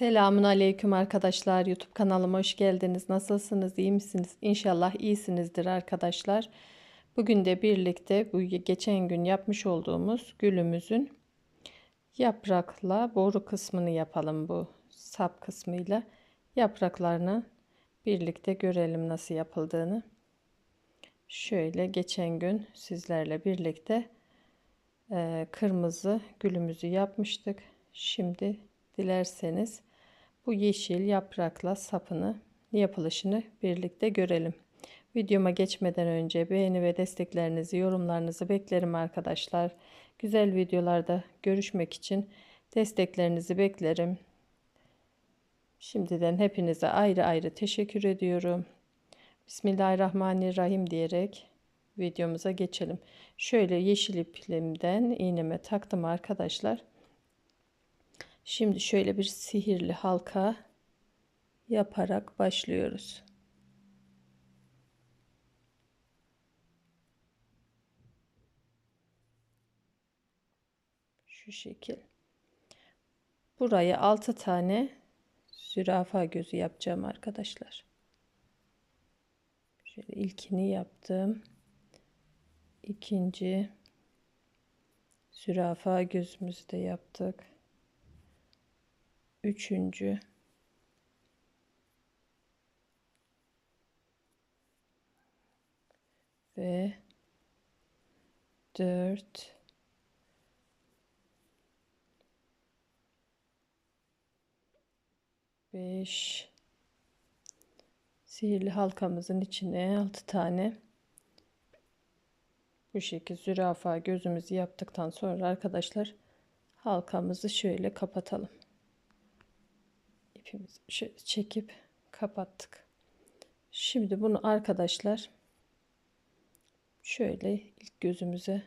Selamun aleyküm arkadaşlar. YouTube kanalıma hoş geldiniz. Nasılsınız? İyi misiniz? İnşallah iyisinizdir arkadaşlar. Bugün de birlikte bu geçen gün yapmış olduğumuz gülümüzün yaprakla boru kısmını yapalım bu sap kısmıyla. Yapraklarını birlikte görelim nasıl yapıldığını. Şöyle geçen gün sizlerle birlikte e, kırmızı gülümüzü yapmıştık. Şimdi dilerseniz bu yeşil yaprakla sapını yapılışını birlikte görelim. Videoma geçmeden önce beğeni ve desteklerinizi, yorumlarınızı beklerim arkadaşlar. Güzel videolarda görüşmek için desteklerinizi beklerim. Şimdiden hepinize ayrı ayrı teşekkür ediyorum. Bismillahirrahmanirrahim diyerek videomuza geçelim. Şöyle yeşil iplimden iğneme taktım arkadaşlar. Şimdi şöyle bir sihirli halka yaparak başlıyoruz. Şu şekil. Buraya 6 tane zürafa gözü yapacağım arkadaşlar. Şöyle ilkini yaptım. İkinci zürafa gözümüzü de yaptık üçüncü. Ve dört. Beş. Sihirli halkamızın içine altı tane. Bu şekilde zürafa gözümüzü yaptıktan sonra arkadaşlar halkamızı şöyle kapatalım ipimizi çekip kapattık. Şimdi bunu arkadaşlar şöyle ilk gözümüze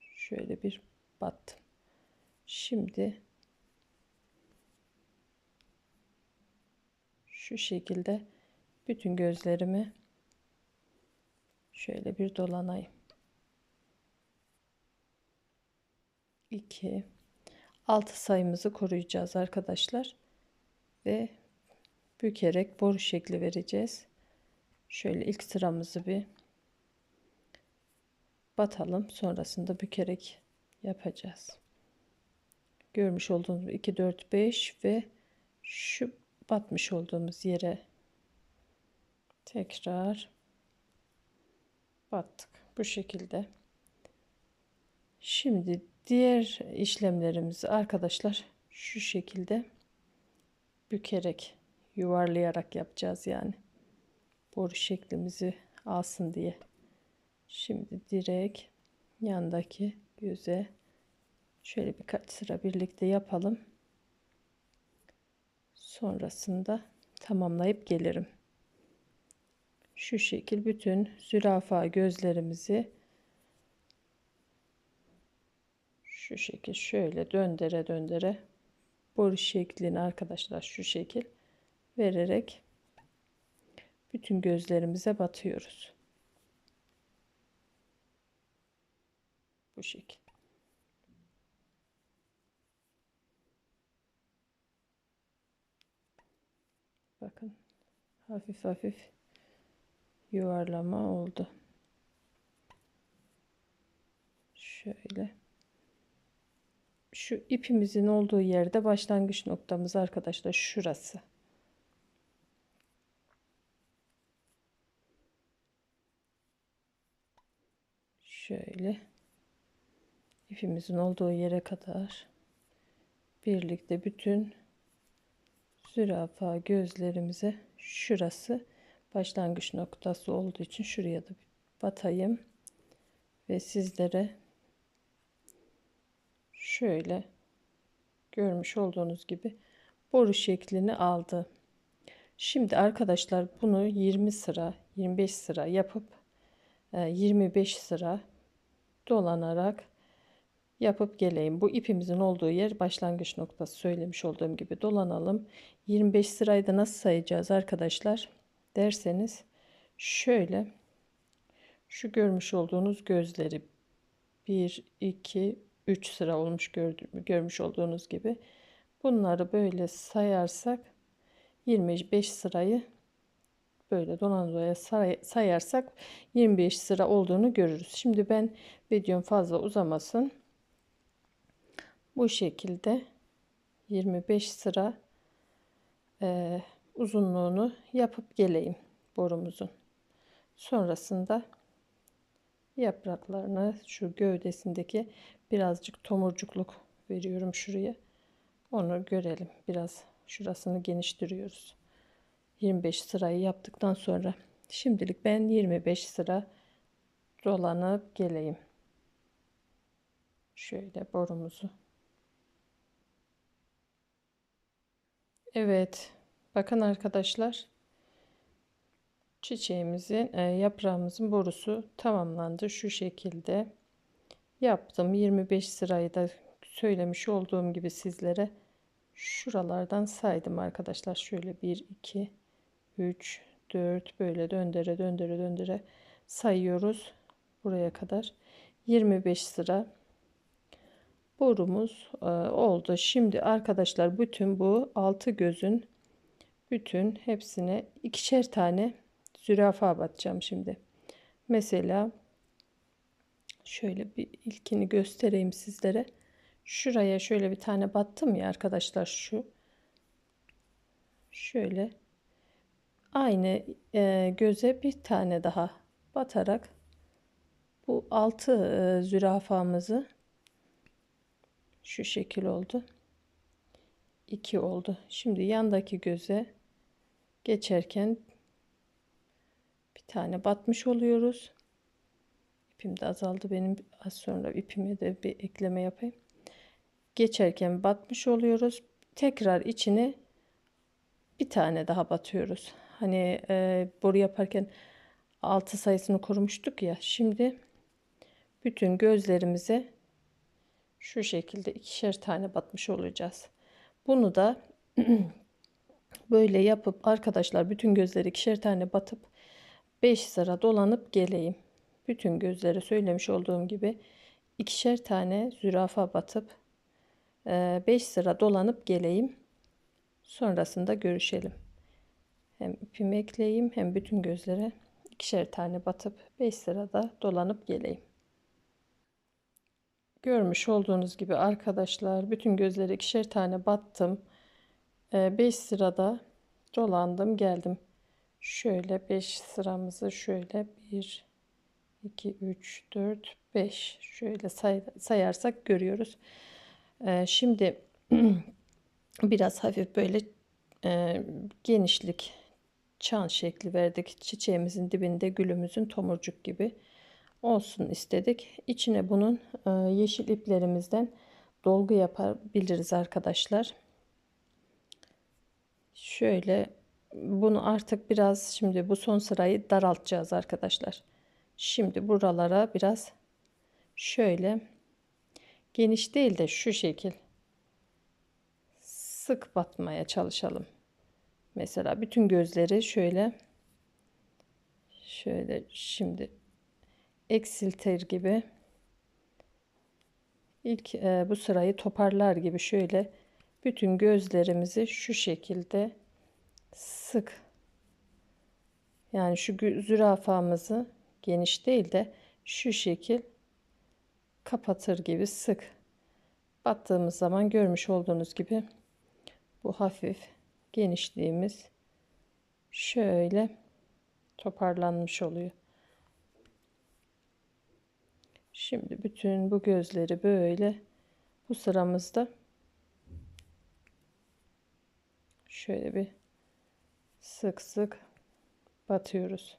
şöyle bir battım. Şimdi şu şekilde bütün gözlerimi şöyle bir dolanayım. 2 6 sayımızı koruyacağız arkadaşlar. Ve bükerek boru şekli vereceğiz. Şöyle ilk sıramızı bir batalım. Sonrasında bükerek yapacağız. Görmüş olduğunuz 2 4 5 ve şu batmış olduğumuz yere tekrar battık. Bu şekilde. Şimdi Diğer işlemlerimizi arkadaşlar şu şekilde bükerek yuvarlayarak yapacağız yani. Boru şeklimizi alsın diye. Şimdi direkt yandaki göze şöyle birkaç sıra birlikte yapalım. Sonrasında tamamlayıp gelirim. Şu şekil bütün zürafa gözlerimizi şu şekil şöyle döndere döndere boru şeklini arkadaşlar şu şekil vererek bütün gözlerimize batıyoruz. Bu şekil. Bakın hafif hafif yuvarlama oldu. Şöyle şu ipimizin olduğu yerde başlangıç noktamız arkadaşlar şurası. Şöyle ipimizin olduğu yere kadar birlikte bütün zürafa gözlerimize şurası başlangıç noktası olduğu için şuraya da batayım ve sizlere şöyle görmüş olduğunuz gibi boru şeklini aldı. Şimdi arkadaşlar bunu 20 sıra 25 sıra yapıp 25 e, sıra dolanarak yapıp geleyim. Bu ipimizin olduğu yer başlangıç noktası söylemiş olduğum gibi dolanalım. 25 sırayı da nasıl sayacağız arkadaşlar derseniz şöyle şu görmüş olduğunuz gözleri 1 2 3 sıra olmuş görmüş olduğunuz gibi. Bunları böyle sayarsak 25 sırayı böyle donanzoya sayarsak 25 sıra olduğunu görürüz. Şimdi ben videom fazla uzamasın. Bu şekilde 25 sıra e, uzunluğunu yapıp geleyim borumuzun. Sonrasında yapraklarını şu gövdesindeki birazcık tomurcukluk veriyorum şuraya. Onu görelim. Biraz şurasını geniştiriyoruz. 25 sırayı yaptıktan sonra şimdilik ben 25 sıra dolanıp geleyim. Şöyle borumuzu. Evet. Bakın arkadaşlar. Çiçeğimizin e, yaprağımızın borusu tamamlandı. Şu şekilde yaptım. 25 sırayı da söylemiş olduğum gibi sizlere şuralardan saydım arkadaşlar. Şöyle 1, 2, 3, 4 böyle döndüre döndüre döndüre sayıyoruz. Buraya kadar 25 sıra borumuz e, oldu. Şimdi arkadaşlar bütün bu altı gözün bütün hepsine ikişer tane zürafa batacağım şimdi. Mesela şöyle bir ilkini göstereyim sizlere. Şuraya şöyle bir tane battım ya arkadaşlar şu. Şöyle aynı e, göze bir tane daha batarak bu altı e, zürafamızı şu şekil oldu. 2 oldu. Şimdi yandaki göze geçerken bir tane batmış oluyoruz. İpim de azaldı benim. Az sonra ipime de bir ekleme yapayım. Geçerken batmış oluyoruz. Tekrar içine bir tane daha batıyoruz. Hani e, boru yaparken altı sayısını korumuştuk ya. Şimdi bütün gözlerimize şu şekilde ikişer tane batmış olacağız. Bunu da böyle yapıp arkadaşlar bütün gözleri ikişer tane batıp 5 sıra dolanıp geleyim. Bütün gözleri söylemiş olduğum gibi ikişer tane zürafa batıp 5 e, sıra dolanıp geleyim. Sonrasında görüşelim. Hem ipimi ekleyeyim hem bütün gözlere ikişer tane batıp 5 sırada dolanıp geleyim. Görmüş olduğunuz gibi arkadaşlar bütün gözleri ikişer tane battım. 5 ee, sırada dolandım geldim. Şöyle 5 sıramızı şöyle 1 2 3 4 5 şöyle say, sayarsak görüyoruz. Ee, şimdi biraz hafif böyle e, genişlik çan şekli verdik. Çiçeğimizin dibinde gülümüzün tomurcuk gibi olsun istedik. İçine bunun e, yeşil iplerimizden dolgu yapabiliriz arkadaşlar. Şöyle bunu artık biraz şimdi bu son sırayı daraltacağız arkadaşlar. Şimdi buralara biraz şöyle geniş değil de şu şekil sık batmaya çalışalım. Mesela bütün gözleri şöyle şöyle şimdi eksiltir gibi ilk e, bu sırayı toparlar gibi şöyle bütün gözlerimizi şu şekilde sık yani şu zürafamızı geniş değil de şu şekil kapatır gibi sık battığımız zaman görmüş olduğunuz gibi bu hafif genişliğimiz şöyle toparlanmış oluyor. Şimdi bütün bu gözleri böyle bu sıramızda şöyle bir sık sık batıyoruz.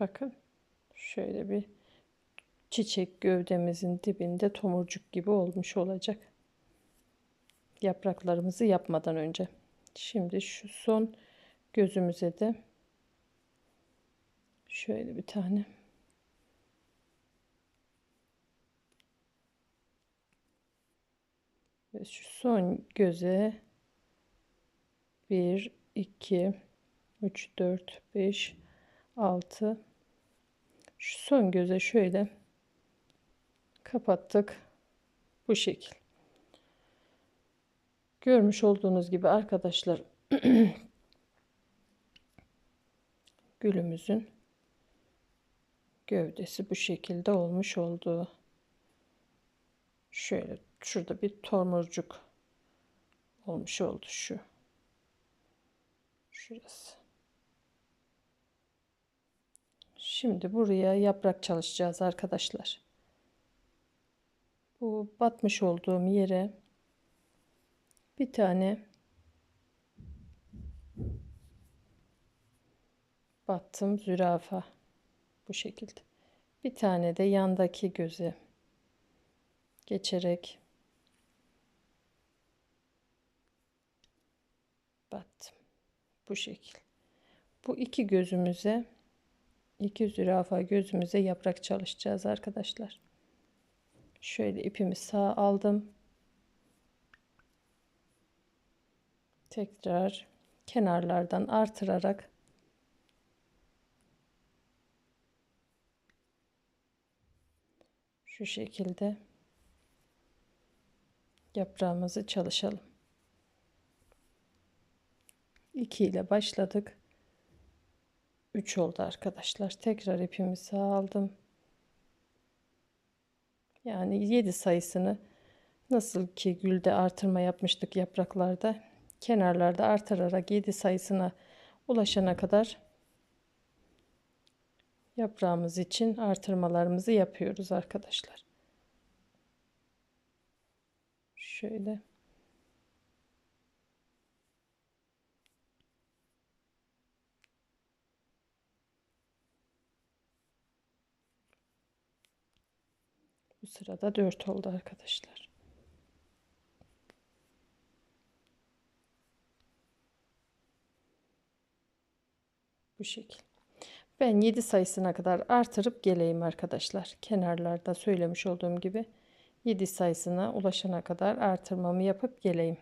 Bakın şöyle bir çiçek gövdemizin dibinde tomurcuk gibi olmuş olacak. Yapraklarımızı yapmadan önce. Şimdi şu son gözümüze de şöyle bir tane Ve şu son göze 1 2 3 4 5 6 şu son göze şöyle kapattık Bu şekil. Görmüş olduğunuz gibi arkadaşlar gülümüzün gövdesi bu şekilde olmuş oldu. Şöyle şurada bir tomurcuk olmuş oldu şu. Şurası. Şimdi buraya yaprak çalışacağız arkadaşlar. Bu batmış olduğum yere bir tane battım zürafa bu şekilde. Bir tane de yandaki göze geçerek battım. Bu şekil. Bu iki gözümüze iki zürafa gözümüze yaprak çalışacağız arkadaşlar. Şöyle ipimi sağ aldım. Tekrar kenarlardan artırarak şu şekilde yaprağımızı çalışalım. 2 ile başladık. 3 oldu arkadaşlar. Tekrar ipimi aldım. Yani 7 sayısını nasıl ki gülde artırma yapmıştık yapraklarda kenarlarda artırarak 7 sayısına ulaşana kadar yaprağımız için artırmalarımızı yapıyoruz arkadaşlar. Şöyle sırada 4 oldu arkadaşlar. Bu şekil. Ben 7 sayısına kadar artırıp geleyim arkadaşlar. Kenarlarda söylemiş olduğum gibi 7 sayısına ulaşana kadar artırmamı yapıp geleyim.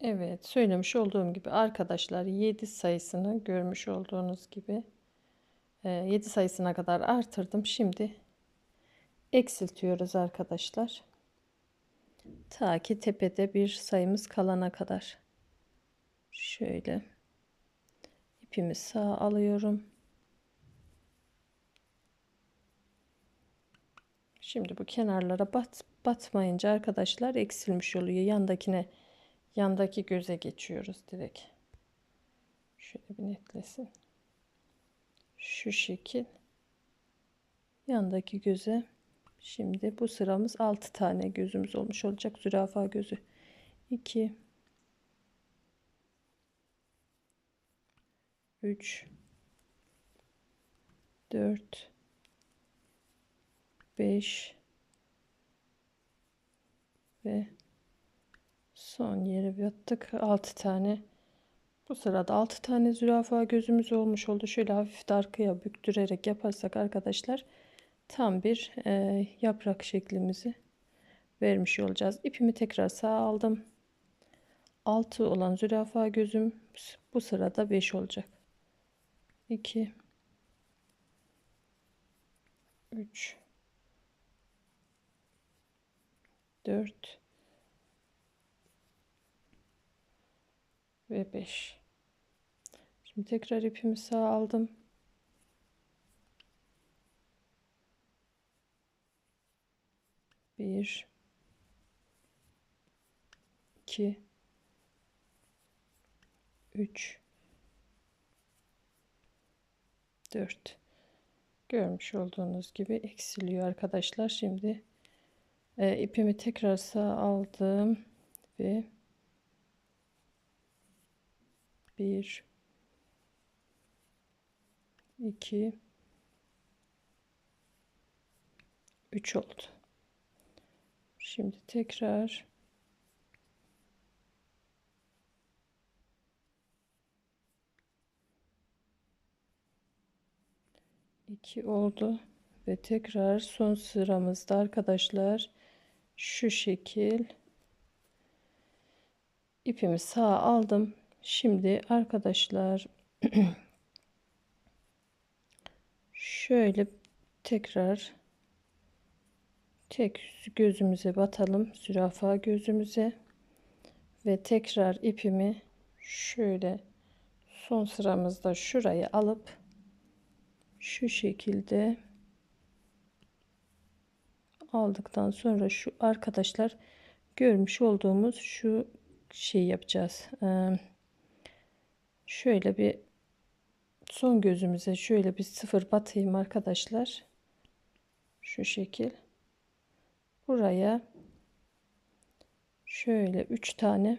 Evet söylemiş olduğum gibi arkadaşlar 7 sayısını görmüş olduğunuz gibi 7 ee, sayısına kadar artırdım. Şimdi eksiltiyoruz arkadaşlar. Ta ki tepede bir sayımız kalana kadar. Şöyle ipimi sağ alıyorum. Şimdi bu kenarlara bat, batmayınca arkadaşlar eksilmiş oluyor. Yandakine yandaki göze geçiyoruz direkt. Şöyle bir netlesin şu şekil. Yandaki göze şimdi bu sıramız 6 tane gözümüz olmuş olacak. Zürafa gözü. 2 3 4 5 ve son yere battık 6 tane bu sırada 6 tane zürafa gözümüz olmuş oldu. Şöyle hafif de arkaya büktürerek yaparsak arkadaşlar tam bir e, yaprak şeklimizi vermiş olacağız. İpimi tekrar sağa aldım. 6 olan zürafa gözüm bu sırada 5 olacak. 2 3 4 ve 5 şimdi tekrar ipimi sağ aldım. Bir iki üç dört. Görmüş olduğunuz gibi eksiliyor arkadaşlar. Şimdi e, ipimi tekrar sağ aldım ve 1 2 3 oldu. Şimdi tekrar. İki oldu ve tekrar son sıramızda arkadaşlar şu şekil. İpimi sağa aldım. Şimdi arkadaşlar şöyle tekrar tek gözümüze batalım zürafa gözümüze ve tekrar ipimi şöyle son sıramızda şurayı alıp şu şekilde aldıktan sonra şu arkadaşlar görmüş olduğumuz şu şey yapacağız. Şöyle bir son gözümüze şöyle bir sıfır batayım arkadaşlar. Şu şekil. Buraya şöyle üç tane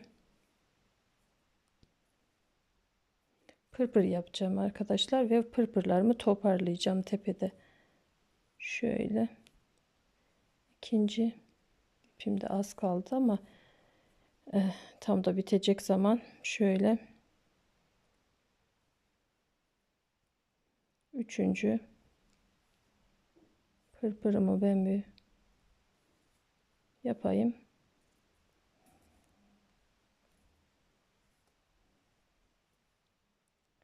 pırpır yapacağım arkadaşlar ve pırpırlarımı toparlayacağım tepede. Şöyle ikinci ipim az kaldı ama e, tam da bitecek zaman şöyle üçüncü pırpırımı ben bir yapayım.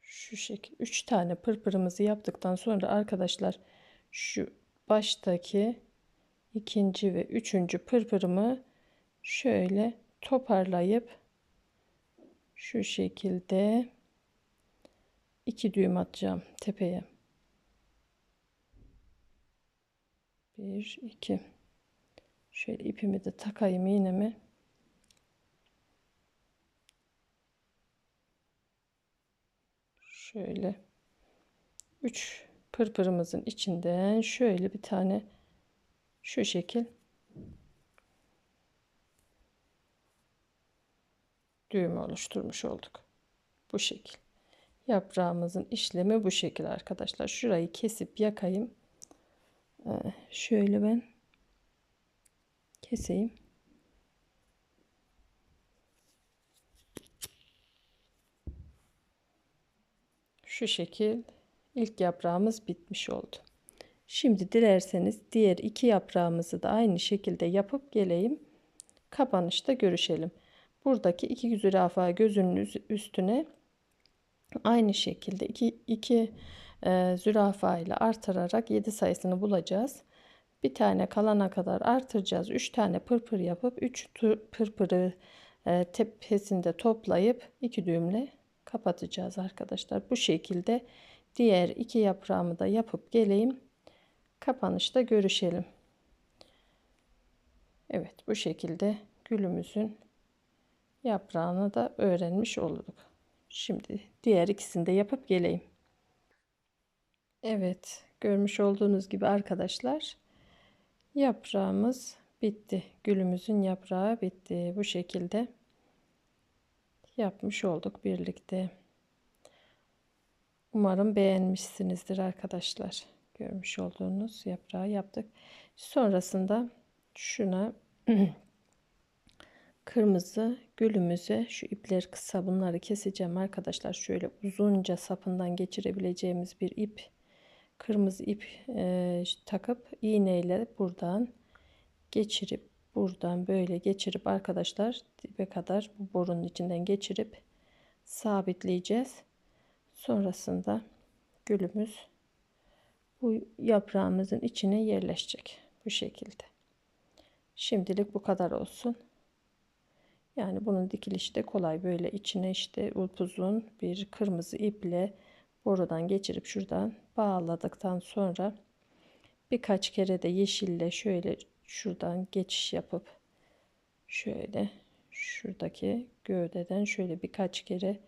Şu şekil 3 tane pırpırımızı yaptıktan sonra arkadaşlar şu baştaki ikinci ve üçüncü pırpırımı şöyle toparlayıp şu şekilde iki düğüm atacağım tepeye. Bir, iki. Şöyle ipimi de takayım iğnemi. Şöyle üç pırpırımızın içinden şöyle bir tane şu şekil düğüm oluşturmuş olduk. Bu şekil. Yaprağımızın işlemi bu şekil arkadaşlar. Şurayı kesip yakayım. Ee, şöyle ben keseyim. Şu şekil ilk yaprağımız bitmiş oldu. Şimdi dilerseniz diğer iki yaprağımızı da aynı şekilde yapıp geleyim. Kapanışta görüşelim. Buradaki iki zürafa gözünün üstüne aynı şekilde iki, iki e, zürafa ile artırarak 7 sayısını bulacağız. Bir tane kalana kadar artıracağız. 3 tane pırpır yapıp 3 pırpırı e, tepesinde toplayıp iki düğümle kapatacağız arkadaşlar. Bu şekilde diğer iki yaprağımı da yapıp geleyim. Kapanışta görüşelim. Evet bu şekilde gülümüzün yaprağını da öğrenmiş olduk. Şimdi diğer ikisini de yapıp geleyim. Evet görmüş olduğunuz gibi arkadaşlar yaprağımız bitti. Gülümüzün yaprağı bitti. Bu şekilde yapmış olduk birlikte. Umarım beğenmişsinizdir arkadaşlar. Görmüş olduğunuz yaprağı yaptık. Sonrasında şuna kırmızı gülümüze şu ipler kısa bunları keseceğim arkadaşlar. Şöyle uzunca sapından geçirebileceğimiz bir ip kırmızı ip e, takıp iğneyle buradan geçirip buradan böyle geçirip arkadaşlar dibe kadar bu borunun içinden geçirip sabitleyeceğiz. Sonrasında gülümüz bu yaprağımızın içine yerleşecek bu şekilde. Şimdilik bu kadar olsun. Yani bunun dikilişi de kolay. Böyle içine işte upuzun bir kırmızı iple borudan geçirip şuradan bağladıktan sonra birkaç kere de yeşille şöyle şuradan geçiş yapıp şöyle şuradaki gövdeden şöyle birkaç kere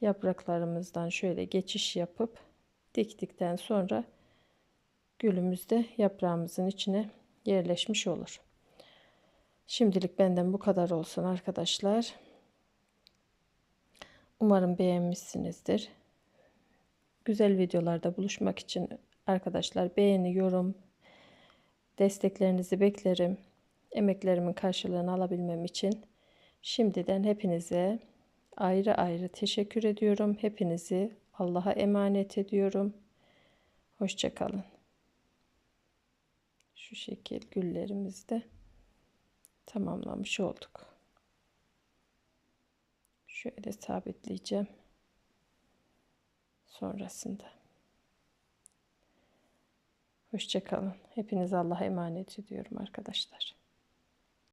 yapraklarımızdan şöyle geçiş yapıp diktikten sonra gülümüz de yaprağımızın içine yerleşmiş olur. Şimdilik benden bu kadar olsun arkadaşlar. Umarım beğenmişsinizdir. Güzel videolarda buluşmak için arkadaşlar beğeni, yorum, desteklerinizi beklerim. Emeklerimin karşılığını alabilmem için şimdiden hepinize ayrı ayrı teşekkür ediyorum. Hepinizi Allah'a emanet ediyorum. Hoşçakalın. Şu şekil güllerimizde tamamlamış olduk. Şöyle sabitleyeceğim. Sonrasında. Hoşçakalın. Hepiniz Allah'a emanet ediyorum arkadaşlar.